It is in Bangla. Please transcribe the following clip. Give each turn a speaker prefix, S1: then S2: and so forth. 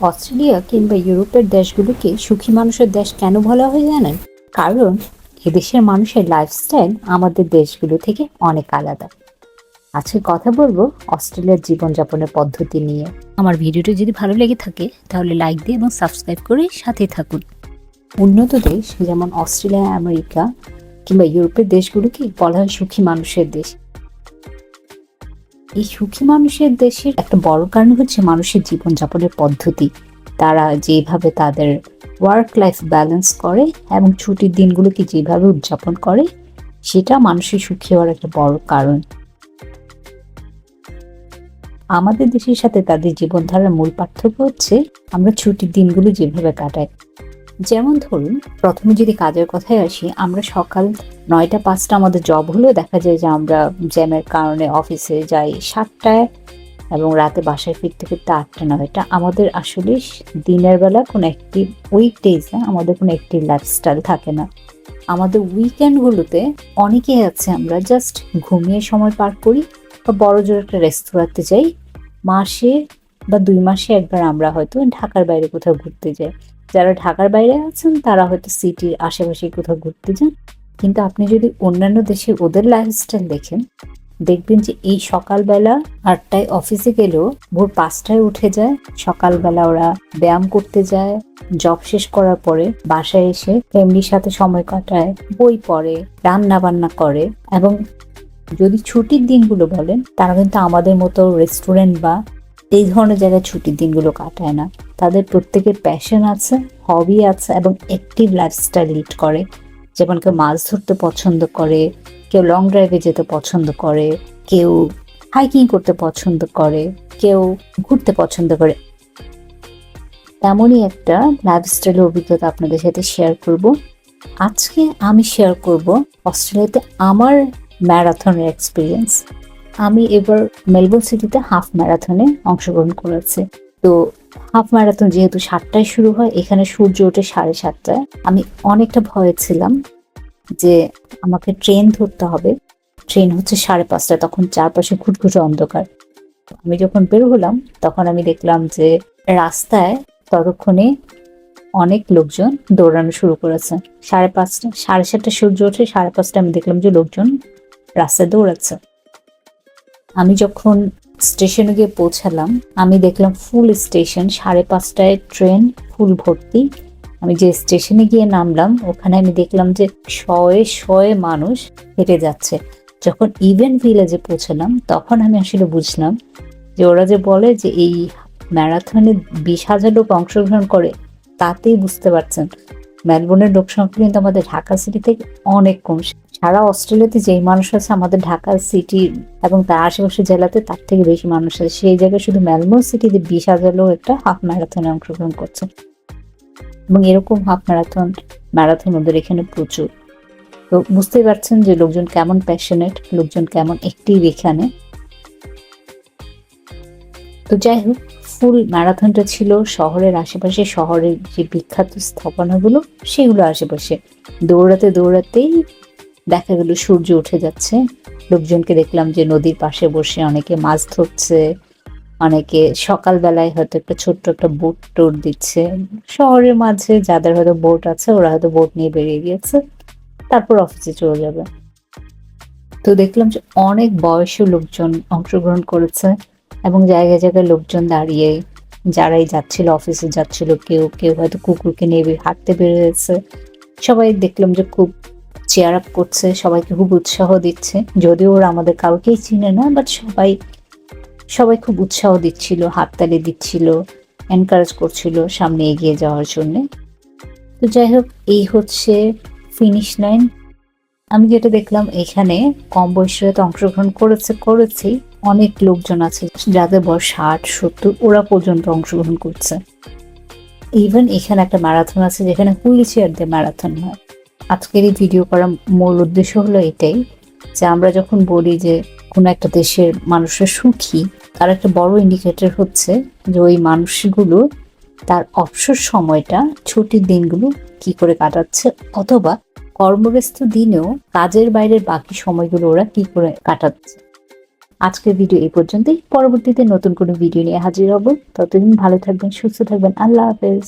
S1: অস্ট্রেলিয়া কিংবা ইউরোপের দেশগুলোকে সুখী মানুষের দেশ কেন বলা হয় জানেন? কারণ এদেশের মানুষের লাইফস্টাইল আমাদের দেশগুলো থেকে অনেক আলাদা। আজকে কথা বলব অস্ট্রেলিয়ার জীবনযাপনের পদ্ধতি নিয়ে। আমার ভিডিওটি যদি ভালো লেগে থাকে, তাহলে লাইক দিয়ে এবং সাবস্ক্রাইব করে সাথে থাকুন। উন্নত দেশ যেমন অস্ট্রেলিয়া, আমেরিকা কিংবা ইউরোপের দেশগুলোকে বলা হয় সুখী মানুষের দেশ। এই সুখী মানুষের দেশের একটা বড় কারণ হচ্ছে মানুষের জীবনযাপনের পদ্ধতি। তারা যেভাবে তাদের ওয়ার্ক লাইফ ব্যালেন্স করে এবং ছুটির দিনগুলোকে যেভাবে উদযাপন করে, সেটা মানুষের সুখী হওয়ার একটা বড় কারণ। আমাদের দেশের সাথে তাদের জীবনধারার মূল পার্থক্য হচ্ছে আমরা ছুটির দিনগুলো যেভাবে কাটাই। যেমন ধরুন, প্রথমে যদি কাজের কথায় আসি, আমরা সকাল নয়টা, পাঁচটা আমাদের জব হলেও দেখা যায় যে আমরা জ্যামের কারণে অফিসে যাই সাতটায় এবং রাতে বাসায় ফিরতে ফিরতে আটটা, নয়টা। আমাদের আসলে দিনের বেলা কোনো একটি উইক ডেজে আমাদের কোনো একটি লাইফস্টাইল থাকে না। আমাদের উইকেন্ডগুলোতে অনেকেই আছে, আমরা জাস্ট ঘুমিয়ে সময় পার করি বা বড় জোর একটা রেস্তোরাঁতে যাই। মাসে বা দুই মাসে একবার আমরা হয়তো ঢাকার বাইরে কোথাও ঘুরতে যাই। যারা ঢাকার বাইরে আছেন, তারা হয়তো সিটির আশেপাশে কোথাও ঘুরতে যান। কিন্তু আপনি যদি অন্যান্য দেশে ওদের লাইফস্টাইল দেখেন, দেখবেন যে এই সকালবেলা আটটায় অফিসে গেলেও ভোর পাঁচটায় উঠে যায়, সকালবেলা ওরা ব্যায়াম করতে যায় জব শেষ করার পরে বাসায় এসে ফ্যামিলির সাথে সময় কাটায়, বই পড়ে রান্না বান্না করে এবং যদি ছুটির দিনগুলো বলেন, তারা কিন্তু আমাদের মতো রেস্টুরেন্ট বা এই ধরনের জায়গায় ছুটির দিনগুলো কাটায় না। তাদের প্রত্যেকের প্যাশন আছে হবি আছে এবং অ্যাক্টিভ লাইফস্টাইল লিড করে। যেমন কেউ মাছ ধরতে পছন্দ করে, কেউ লং ড্রাইভে যেতে পছন্দ করে, কেউ হাইকিং করতে পছন্দ করে, কেউ ঘুরতে পছন্দ করে। তেমনই একটা লাইফস্টাইলের অভিজ্ঞতা আপনাদের সাথে শেয়ার করব। আজকে আমি শেয়ার করব অস্ট্রেলিয়াতে আমার ম্যারাথনের এক্সপিরিয়েন্স আমি এবার মেলবোর্ন সিটিতে হাফ ম্যারাথনে অংশগ্রহণ করেছি। তো হাফ ম্যারাথন যেহেতু সাতটায় শুরু হয়, এখানে সূর্য ওঠে সাড়ে সাতটায়। আমি অনেকটা ভয়ে ছিলাম যে আমাকে ট্রেন ধরতে হবে। ট্রেন হচ্ছে সাড়ে পাঁচটায়, তখন চারপাশে ঘুটঘুটে অন্ধকার। আমি যখন বের হলাম, তখন আমি দেখলাম যে রাস্তায় ততক্ষণে অনেক লোকজন দৌড়ানো শুরু করেছে। সাড়ে পাঁচটা, সাড়ে সাতটা সূর্য ওঠে, সাড়ে পাঁচটা আমি দেখলাম যে লোকজন রাস্তায় দৌড়াচ্ছে। আমি যখন স্টেশনে গিয়ে পৌঁছালাম, আমি দেখলাম ফুল স্টেশন সাড়ে পাঁচটায় ট্রেন ফুল ভর্তি। আমি যে স্টেশনে গিয়ে নামলাম, ওখানে আমি দেখলাম যে শয়ে শয়ে মানুষ হেঁটে যাচ্ছে। যখন ইভেন্ট ভিলেজে পৌঁছালাম, তখন আমি আসলে বুঝলাম যে ওরা যে বলে যে এই ম্যারাথনে বিশ হাজার লোক অংশগ্রহণ করে, তাতেই বুঝতে পারছেন। মেলবোর্নের লোক সংখ্যা কিন্তু আমাদের ঢাকা সিটি থেকে অনেক কম। সারা অস্ট্রেলিয়াতে যেই মানুষ আছে আমাদের ঢাকা সিটি এবং তার আশেপাশের জেলাতে তার থেকে বেশি মানুষ আছে। সেই জায়গায় শুধু মেলবোর্ন সিটিতে বিশ হাজার লোক একটা হাফ ম্যারাথনে অংশগ্রহণ করছে। এবং এরকম হাফ ম্যারাথন ম্যারাথন ওদের এখানে প্রচুর। তো বুঝতেই পারছেন যে লোকজন কেমন প্যাশনেট লোকজন কেমন অ্যাক্টিভ এখানে। তো যাই হোক, ফুল ম্যারাথনটা ছিল, শহরের আশেপাশে শহরের যে বিখ্যাত স্থাপনাগুলো, সেগুলো আশেপাশে। দৌড়াতে দৌড়াতেই দেখা গেল সূর্য উঠে যাচ্ছে। লোকজনকে দেখলাম যে নদীর পাশে বসে অনেকে মাছ ধরছে, অনেকে সকালবেলায় হয়তো একটা ছোট্ট একটা বোট টোট দিচ্ছে। শহরের মাঝে যাদের হয়তো বোট আছে, ওরা হয়তো বোট নিয়ে বেরিয়ে গিয়েছে, তারপর অফিসে চলে যাবে। তো দেখলাম যে অনেক বয়সী লোকজন অংশগ্রহণ করেছে। এবং জায়গায় জায়গায় লোকজন দাঁড়িয়ে যারাই যাচ্ছিল অফিসে যাচ্ছিল, কেউ কেউ হয়তো কুকুরকে নিয়ে হাঁটতে বেরিয়েছে। সবাই দেখলাম যে খুব চেয়ার আপ করছে, সবাইকে খুব উৎসাহ দিচ্ছে। যদিও ওরা আমাদের কাউকেই চিনে না বাট সবাই সবাই খুব উৎসাহ দিচ্ছিল, হাততালি দিচ্ছিল এনকারেজ করছিল সামনে এগিয়ে যাওয়ার জন্যে। তো যাই হোক, এই হচ্ছে ফিনিশ লাইন আমি যেটা দেখলাম, এখানে কম বয়সীরা তো অংশগ্রহণ করেছে, করেছি। অনেক লোকজন আছে, যাদের বয়স ষাট, সত্তর, ওরা পর্যন্ত অংশগ্রহণ করছে। ইভেন এখানে একটা ম্যারাথন আছে, যেখানে হুইল চেয়ার দিয়ে ম্যারাথন হয়। আজকের এই ভিডিও করার মূল উদ্দেশ্য হলো এটাই যে আমরা যখন বলি যে কোনো একটা দেশের মানুষরা সুখী, তার একটা বড় ইন্ডিকেটর হচ্ছে যে ওই মানুষগুলো তার অবসর সময়টা, ছুটির দিনগুলো কি করে কাটাচ্ছে, অথবা কর্মব্যস্ত দিনেও কাজের বাইরের বাকি সময়গুলো ওরা কি করে কাটাচ্ছে। আজকের ভিডিও এই পর্যন্তই। পরবর্তীতে নতুন কোনো ভিডিও নিয়ে হাজির হব। ততদিন ভালো থাকবেন, সুস্থ থাকবেন। আল্লাহ হাফেজ।